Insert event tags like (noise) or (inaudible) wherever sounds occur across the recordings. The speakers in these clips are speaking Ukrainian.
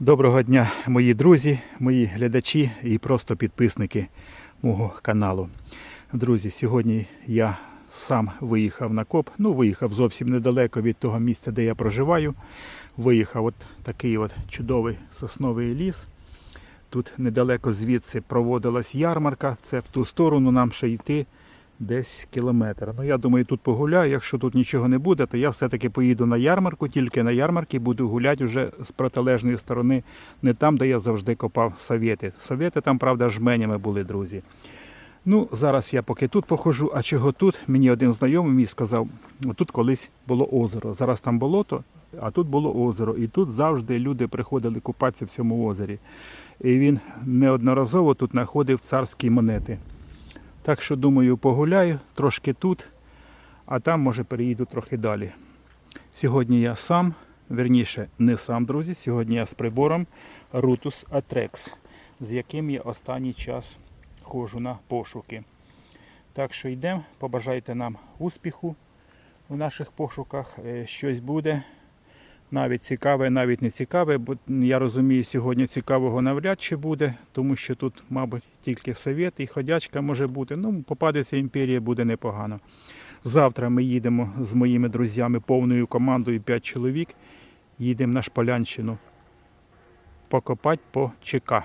Доброго дня, мої друзі, мої глядачі і просто підписники мого каналу. Друзі, сьогодні я сам виїхав на коп. Ну, виїхав зовсім недалеко від того місця, де я проживаю. Виїхав от такий от чудовий сосновий ліс. Тут недалеко звідси проводилась ярмарка. Це в ту сторону нам ще йти десь кілометр. Ну, я думаю, тут погуляю. Якщо тут нічого не буде, то я все-таки поїду на ярмарку, тільки на ярмарці буду гуляти вже з протилежної сторони, не там, де я завжди копав совєти. Совєти там, правда, жменями були, друзі. Ну, зараз я поки тут похожу, а чого тут? Мені один знайомий мій сказав, тут колись було озеро. Зараз там болото, а тут було озеро. І тут завжди люди приходили купатися в цьому озері. І він неодноразово тут знаходив царські монети. Так що, думаю, погуляю трошки тут, а там, може, переїду трохи далі. Сьогодні я сам, верніше, не сам, друзі. Сьогодні я з прибором Rutus Atrex, з яким я останній час ходжу на пошуки. Так що йдемо, побажайте нам успіху в наших пошуках. Е, Щось буде. Навіть цікаве, навіть не цікаве, бо я розумію, сьогодні цікавого навряд чи буде, тому що тут, мабуть, тільки совєт і ходячка може бути. Ну, попадеться імперія буде непогано. Завтра ми їдемо з моїми друзями повною командою 5 чоловік. Їдемо на Шполянщину покопати по ЧК.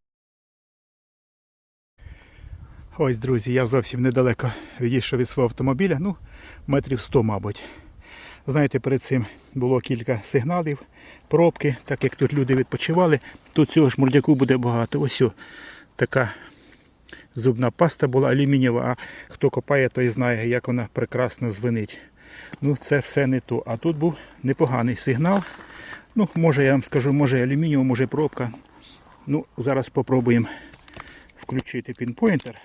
Ось, друзі, я зовсім недалеко відійшов від свого автомобіля, ну, метрів 100, мабуть. Знаєте, перед цим було кілька сигналів, пробки, так як тут люди відпочивали, тут цього ж мурдяку буде багато. Ось така зубна паста була алюмінієва, а хто копає, той знає, як вона прекрасно звенить. Ну, це все не то. А тут був непоганий сигнал. Ну, може, я вам скажу, може алюмінієва, може пробка. Ну, зараз спробуємо включити пінпойнтер.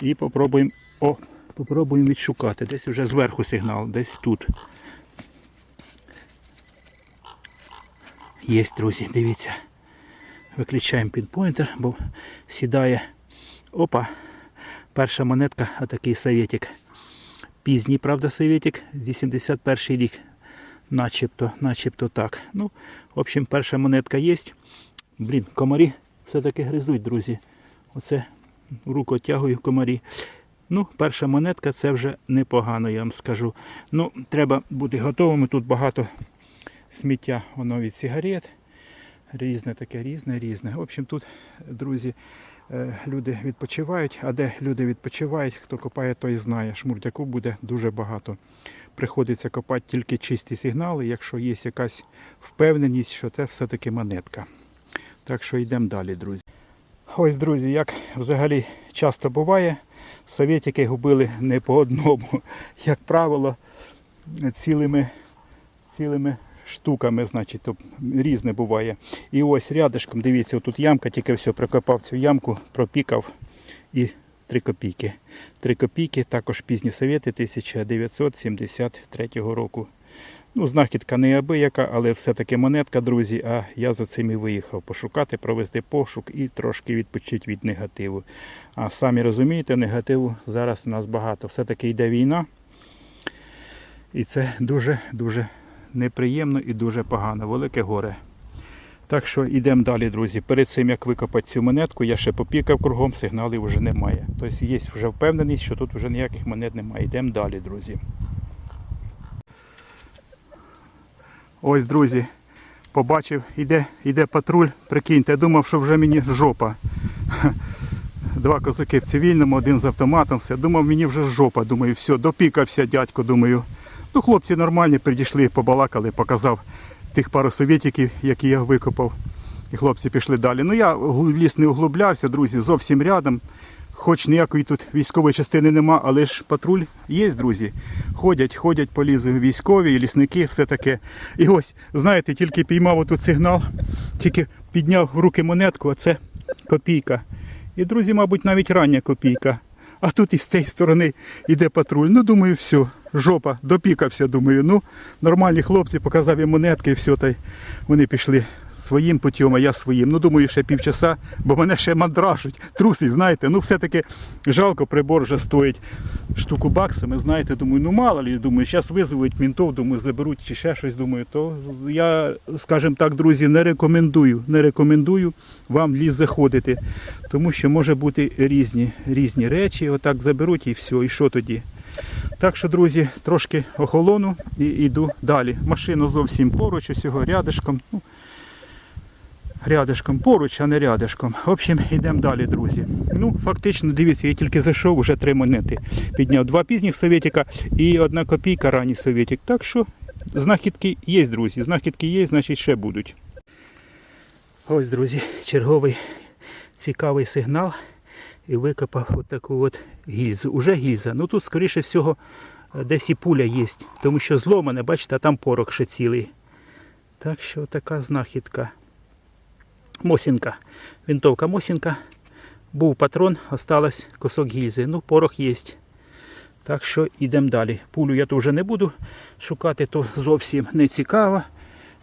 І попробуємо, о, попробуємо відшукати. Десь вже зверху сигнал, десь тут. Є, друзі, дивіться. Виключаємо пінпойнтер, бо сідає. Опа. Перша монетка, а такий советик. Пізній, правда, советик, 81 рік. Начебто, начебто так. Ну, в общем, перша монетка є. Блін, комарі все-таки гризуть, друзі. Оце руку тягую комарі. Ну, перша монетка це вже непогано, я вам скажу. Ну, треба бути готовими. Тут багато сміття воно від сигарет. Різне таке, різне, різне. В общем, тут, друзі, е, люди відпочивають, а де люди відпочивають, хто копає, той знає. Шмурдяку буде дуже багато. Приходиться копати тільки чисті сигнали, якщо є якась впевненість, що це все-таки монетка. Так що йдемо далі, друзі. Ось, друзі, як взагалі часто буває, совєтики губили не по одному, (laughs) як правило, цілими, цілими штуками, значить, то різне буває. І ось рядышком, дивіться, тут ямка, тільки все прикопав цю ямку, пропікав і 3 копійки. 3 копійки, також пізні совєти 1973 року. Ну, знахідка не абияка, але все-таки монетка, друзі. А я за цим і виїхав пошукати, провести пошук і трошки відпочити від негативу. А самі розумієте, негативу зараз у нас багато. Все-таки йде війна. І це дуже-дуже неприємно і дуже погано. Велике горе. Так що йдемо далі, друзі. Перед цим як викопати цю монетку, я ще попікав кругом, сигналів вже немає. Тобто є вже впевненість, що тут вже ніяких монет немає. Йдемо далі, друзі. Ось, друзі, побачив, іде, іде патруль, прикиньте, я думав, що вже мені жопа. (laughs) Два козаки в цивільному, один з автоматом, все. Думав, мені вже жопа. Думаю, все, допікався дядько, думаю. Ну, хлопці нормальні, підійшли, побалакали, показав тих пару совєтиків, які я викопав. І хлопці пішли далі. Ну я в ліс не углублявся, друзі, зовсім рядом. Хоч ніякої тут військової частини нема, але ж патруль є, друзі. Ходять, ходять по лісу військові, лісники, все таке. І ось, знаєте, тільки піймав отут сигнал, тільки підняв в руки монетку, а це копійка. І, друзі, мабуть, навіть рання копійка. А тут із тієї сторони йде патруль. Ну, думаю, все, жопа, допікався, думаю. Ну, нормальні хлопці, показав їм монетки і все, та й вони пішли своїм путем, а я своїм. Ну, думаю, ще півчаса, бо мене ще мандражуть, трусить, знаєте. Ну, все-таки жалко, прибор вже стоїть штуку баксами, знаєте, думаю, ну мало ли, думаю, зараз визовуть мінтов, думаю, заберуть чи ще щось, думаю, то я, скажімо так, друзі, не рекомендую, не рекомендую вам в ліс заходити, тому що може бути різні, різні речі, отак заберуть і все, і що тоді? Так що, друзі, трошки охолону і йду далі. Машина зовсім поруч, усього рядишком. Ну, рядишком поруч, а не рядишком. В общем, йдемо далі, друзі. Ну, фактично, дивіться, я тільки зайшов, вже три монети. Підняв два пізніх совєтика і одна копійка ранній совєтик. Так що знахідки є, друзі. Знахідки є, значить ще будуть. Ось, друзі, черговий цікавий сигнал. І викопав отаку от гільзу. Уже гільза. Ну тут, скоріше всього, десь і пуля є. Тому що зломане, бачите, а там порох ще цілий. Так що така знахідка. Мосінка. Винтовка Мосінка. Був патрон, осталось кусок гільзи. Ну, порох є. Так що йдемо далі. Пулю я то вже не буду шукати, то зовсім не цікаво.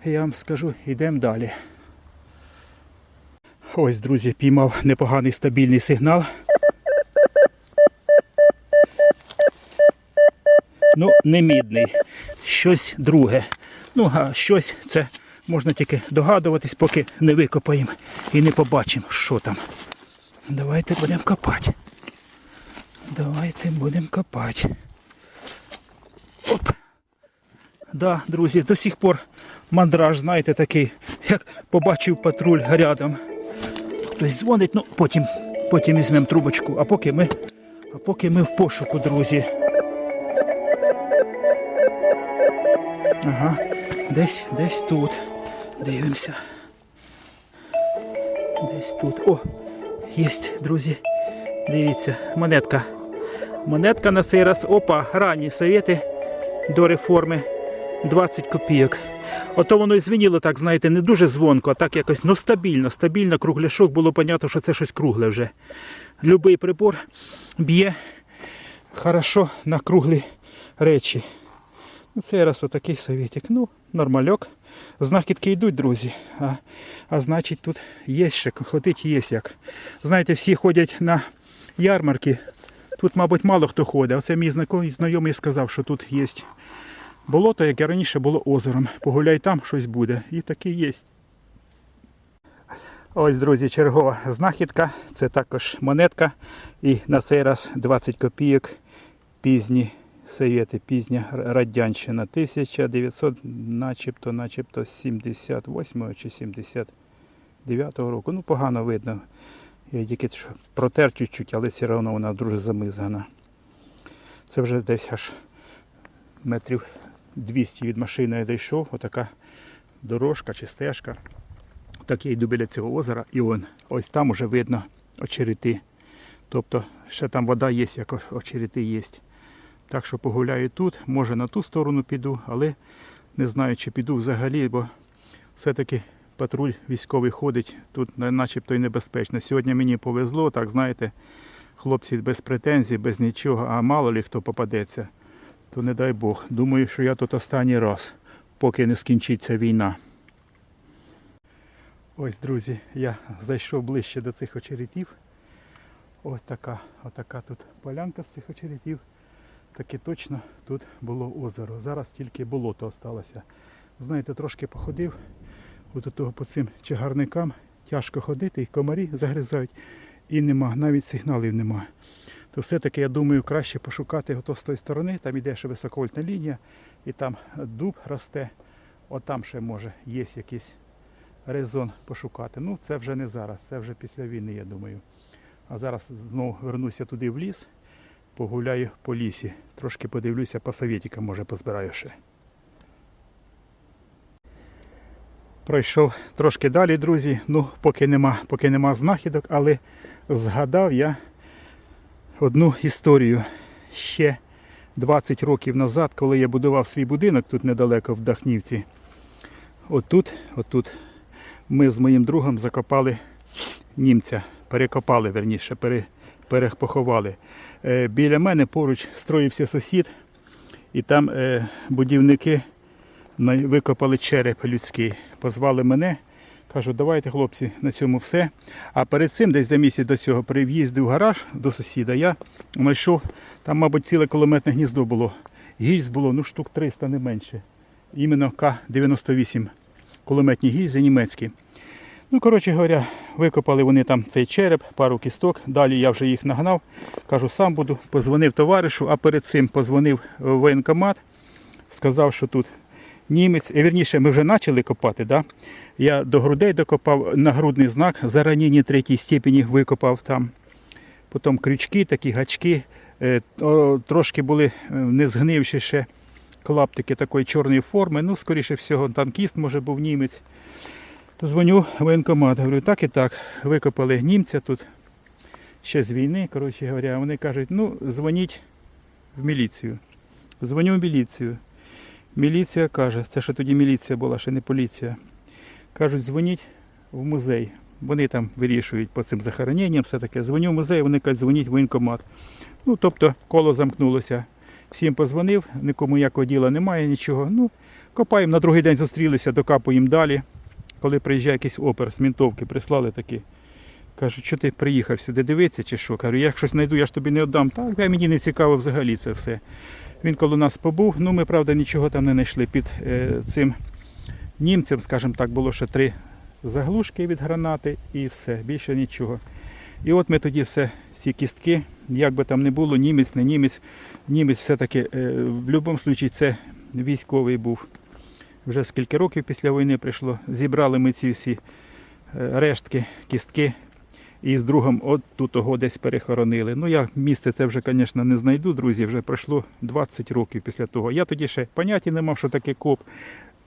Я вам скажу, йдемо далі. Ось, друзі, піймав непоганий стабільний сигнал. Ну, не мідний. Щось друге. Ну, а щось це можна тільки догадуватись, поки не викопаємо і не побачимо, що там. Давайте будемо копати. Давайте будемо копати. Оп. Да, друзі, до сих пор мандраж, знаєте, такий, як побачив патруль рядом. Хтось дзвонить, ну потім, потім візьмемо трубочку, а поки ми, а поки ми в пошуку, друзі. Ага, десь, десь тут. Дивимося. Десь тут. О, є, друзі. Дивіться, монетка. Монетка на цей раз. Опа, ранні совєти до реформи. 20 копійок. Ото воно і звеніло так, знаєте, не дуже звонко, а так якось ну, стабільно, стабільно, кругляшок, було понятно, що це щось кругле вже. Любий прибор б'є хорошо на круглі речі. Ну, Цей раз отакий совєтик. Ну, нормальок. Знахідки йдуть, друзі. А, а значить тут є ще, ходить є як. Знаєте, всі ходять на ярмарки. Тут, мабуть, мало хто ходить. Оце мій знайомий сказав, що тут є болото, яке раніше було озером. Погуляй там, щось буде. І таке є. Ось, друзі, чергова знахідка. Це також монетка. І на цей раз 20 копійок пізні совєти, пізня радянщина. 1900, начебто, начебто 78 чи 79 року. Ну, погано видно. Я тільки протер чуть-чуть, але все одно вона дуже замизгана. Це вже десь аж метрів 200 від машини я дійшов. Отака дорожка чи стежка. Так я йду біля цього озера і он, ось там уже видно очерети. Тобто ще там вода є, як очерети є. Так що погуляю тут, може на ту сторону піду, але не знаю, чи піду взагалі, бо все-таки патруль військовий ходить, тут начебто і небезпечно. Сьогодні мені повезло, так знаєте, хлопці без претензій, без нічого, а мало ли хто попадеться, то не дай Бог. Думаю, що я тут останній раз, поки не скінчиться війна. Ось, друзі, я зайшов ближче до цих очеретів. Ось така, отака тут полянка з цих очеретів. Таки точно тут було озеро. Зараз тільки болото осталося. Знаєте, трошки походив от того по цим чагарникам. Тяжко ходити, і комарі загризають. І нема, навіть сигналів нема. То все-таки, я думаю, краще пошукати ото з тої сторони, там іде ще високовольтна лінія, і там дуб росте. От там ще може є якийсь резон пошукати. Ну, це вже не зараз, це вже після війни, я думаю. А зараз знову вернуся туди в ліс, погуляю по лісі. Трошки подивлюся по совєтікам, може позбираю ще. Пройшов трошки далі, друзі. Ну, поки нема, поки нема знахідок, але згадав я одну історію. Ще 20 років назад, коли я будував свій будинок тут недалеко в Дахнівці. Отут, отут ми з моїм другом закопали німця. Перекопали, верніше, пере, перепоховали. Е, біля мене поруч строївся сусід, і там е, будівники викопали череп людський. Позвали мене. Кажу, давайте, хлопці, на цьому все. А перед цим, десь за місяць до цього, при в'їзді в гараж до сусіда, я знайшов, там, мабуть, ціле кулеметне гніздо було. Гільз було, ну, штук 300, не менше. Іменно К-98. Кулеметні гільзи німецькі. Ну, коротше говоря, викопали вони там цей череп, пару кісток. Далі я вже їх нагнав. Кажу, сам буду. Позвонив товаришу, а перед цим позвонив в воєнкомат, сказав, що тут німець. І, вірніше, ми вже почали копати. Да? Я до грудей докопав нагрудний знак, за третій степені викопав там. Потім крючки, такі гачки. Е, Трошки були е, не згнивші ще клаптики такої чорної форми. Ну, скоріше всього, танкіст, може, був німець. Дзвоню в воєнкомат, говорю, так і так, викопали німця тут ще з війни, коротше говоря. Вони кажуть, ну, дзвоніть в міліцію. Дзвоню в міліцію. Міліція каже, це ще тоді міліція була, ще не поліція. Кажуть, дзвоніть в музей. Вони там вирішують по цим захороненням, все таке. Дзвоню в музей, вони кажуть, дзвоніть в воєнкомат. Ну, тобто коло замкнулося. Всім позвонив, нікому ніякого діла немає, нічого. Ну, копаємо, на другий день зустрілися, докапуємо далі. Коли приїжджає якийсь опер з мінтовки, прислали такі. Кажуть, що ти приїхав сюди дивитися чи що? Кажу, я щось знайду, я ж тобі не віддам. Так, мені не цікаво взагалі це все. Він коло нас побув, ну ми, правда, нічого там не знайшли. Під е, цим німцем, скажімо так, було ще три заглушки від гранати і все, більше нічого. І от ми тоді все, всі кістки, як би там не було, німець, не німець, німець все-таки е, в будь-якому випадку це військовий був. Вже скільки років після війни прийшло. Зібрали ми ці всі е, рештки, кістки. І з другом от тут того десь перехоронили. Ну я місце це вже, звісно, не знайду, друзі. Вже пройшло 20 років після того. Я тоді ще поняття не мав, що таке коп,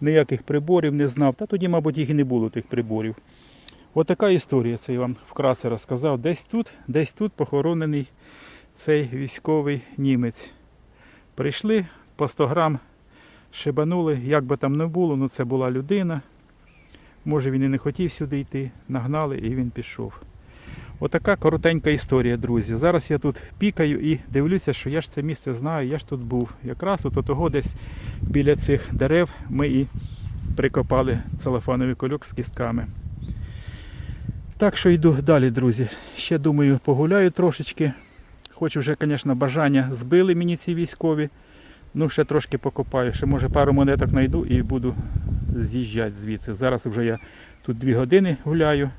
ніяких приборів не знав. Та тоді, мабуть, їх і не було тих приборів. Отака історія, це я вам вкратце розказав. Десь тут, десь тут похоронений цей військовий німець. Прийшли по 100 грам, шибанули, як би там не було, ну це була людина. Може він і не хотів сюди йти, нагнали і він пішов. Отака коротенька історія, друзі. Зараз я тут пікаю і дивлюся, що я ж це місце знаю, я ж тут був. Якраз от того десь біля цих дерев ми і прикопали целофановий кольок з кістками. Так що йду далі, друзі. Ще думаю, погуляю трошечки. Хоч вже, звісно, бажання збили мені ці військові. Ну, ще трошки покопаю. Ще може пару монеток знайду і буду з'їжджати звідси. Зараз вже я тут дві години гуляю.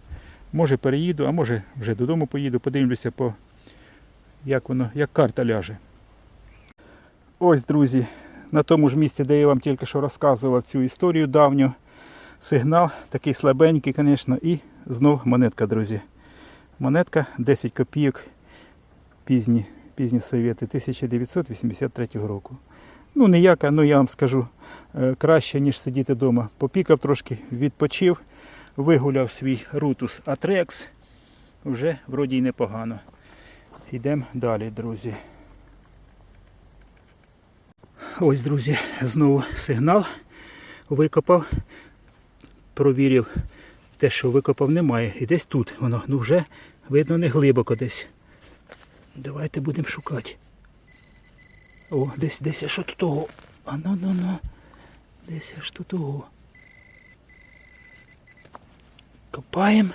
Може переїду, а може вже додому поїду, подивлюся, по, як воно, як карта ляже. Ось, друзі, на тому ж місці, де я вам тільки що розказував цю історію давню. Сигнал такий слабенький, звісно, і знов монетка, друзі. Монетка 10 копійок пізні, пізні совєти 1983 року. Ну, ніяка, ну я вам скажу, е, краще, ніж сидіти вдома. Попікав трошки, відпочив, вигуляв свій рутус Атрекс. Вже вроді й непогано. Йдемо далі, друзі. Ось, друзі, знову сигнал викопав, провірив те, що викопав, немає. І десь тут воно, ну вже видно не глибоко десь. Давайте будемо шукати. О, десь десь аж тут того. А ну ну ну. Десь аж тут того. Копаємо,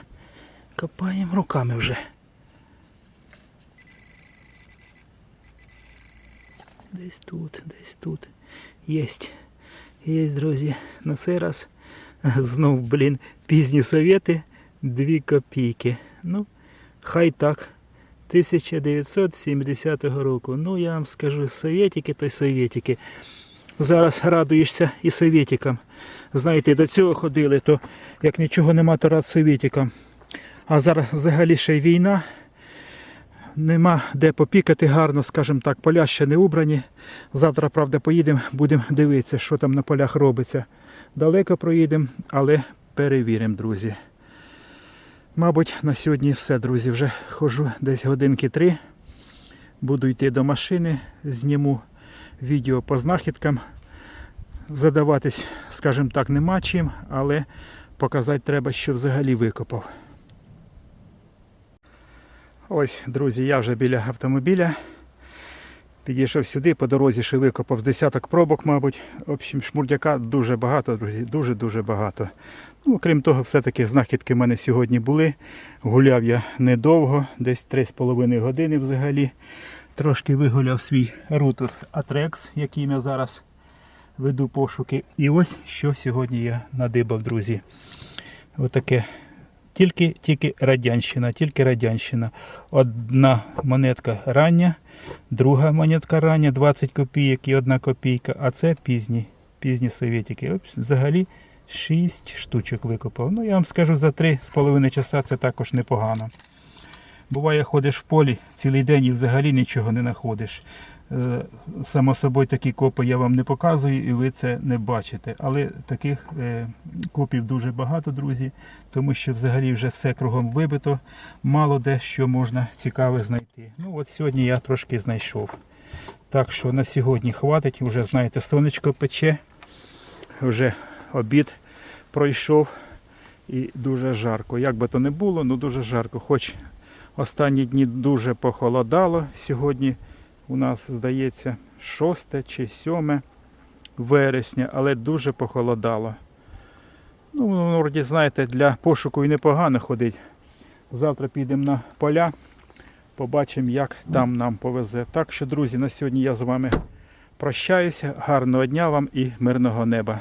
копаємо руками вже. Десь тут, десь тут. Єсть. Єсть, друзі. На цей раз знов, блін, пізні совєти. Дві копійки. Ну, хай так. 1970 року. Ну, я вам скажу, совєтики то й совєтики. Зараз радуєшся і совєтикам. Знаєте, до цього ходили, то як нічого нема, то рад совєтикам. А зараз взагалі ще й війна. Нема де попікати гарно, скажімо так, поля ще не убрані. Завтра, правда, поїдемо, будемо дивитися, що там на полях робиться. Далеко проїдемо, але перевіримо, друзі. Мабуть, на сьогодні все, друзі. Вже ходжу десь годинки три. Буду йти до машини, зніму відео по знахідкам. Задаватись, скажімо так, нема чим, але показати треба, що взагалі викопав. Ось, друзі, я вже біля автомобіля. Підійшов сюди, по дорозі ще викопав з десяток пробок, мабуть. В общем, шмурдяка дуже багато, друзі, дуже-дуже багато. Ну, крім того, все-таки знахідки в мене сьогодні були. Гуляв я недовго, десь 3,5 години взагалі. Трошки вигуляв свій Rutus Atrex, яким я зараз веду пошуки. І ось що сьогодні я надибав, друзі. Отаке. Тільки, тільки радянщина, тільки радянщина. Одна монетка рання, друга монетка рання, 20 копійок і одна копійка, а це пізні, пізні совєтики. Взагалі 6 штучок викопав. Ну, я вам скажу, за 3,5 часа це також непогано. Буває, ходиш в полі цілий день і взагалі нічого не знаходиш. Е, Само собою такі копи я вам не показую і ви це не бачите. Але таких е, копів дуже багато, друзі, тому що взагалі вже все кругом вибито, мало де що можна цікаве знайти. Ну от сьогодні я трошки знайшов. Так що на сьогодні хватить, вже знаєте, сонечко пече, вже обід пройшов і дуже жарко. Як би то не було, ну дуже жарко. Хоч останні дні дуже похолодало. Сьогодні у нас, здається, 6 чи 7 вересня, але дуже похолодало. Ну, вроді, знаєте, для пошуку і непогано ходить. Завтра підемо на поля, побачимо, як там нам повезе. Так що, друзі, на сьогодні я з вами прощаюся. Гарного дня вам і мирного неба.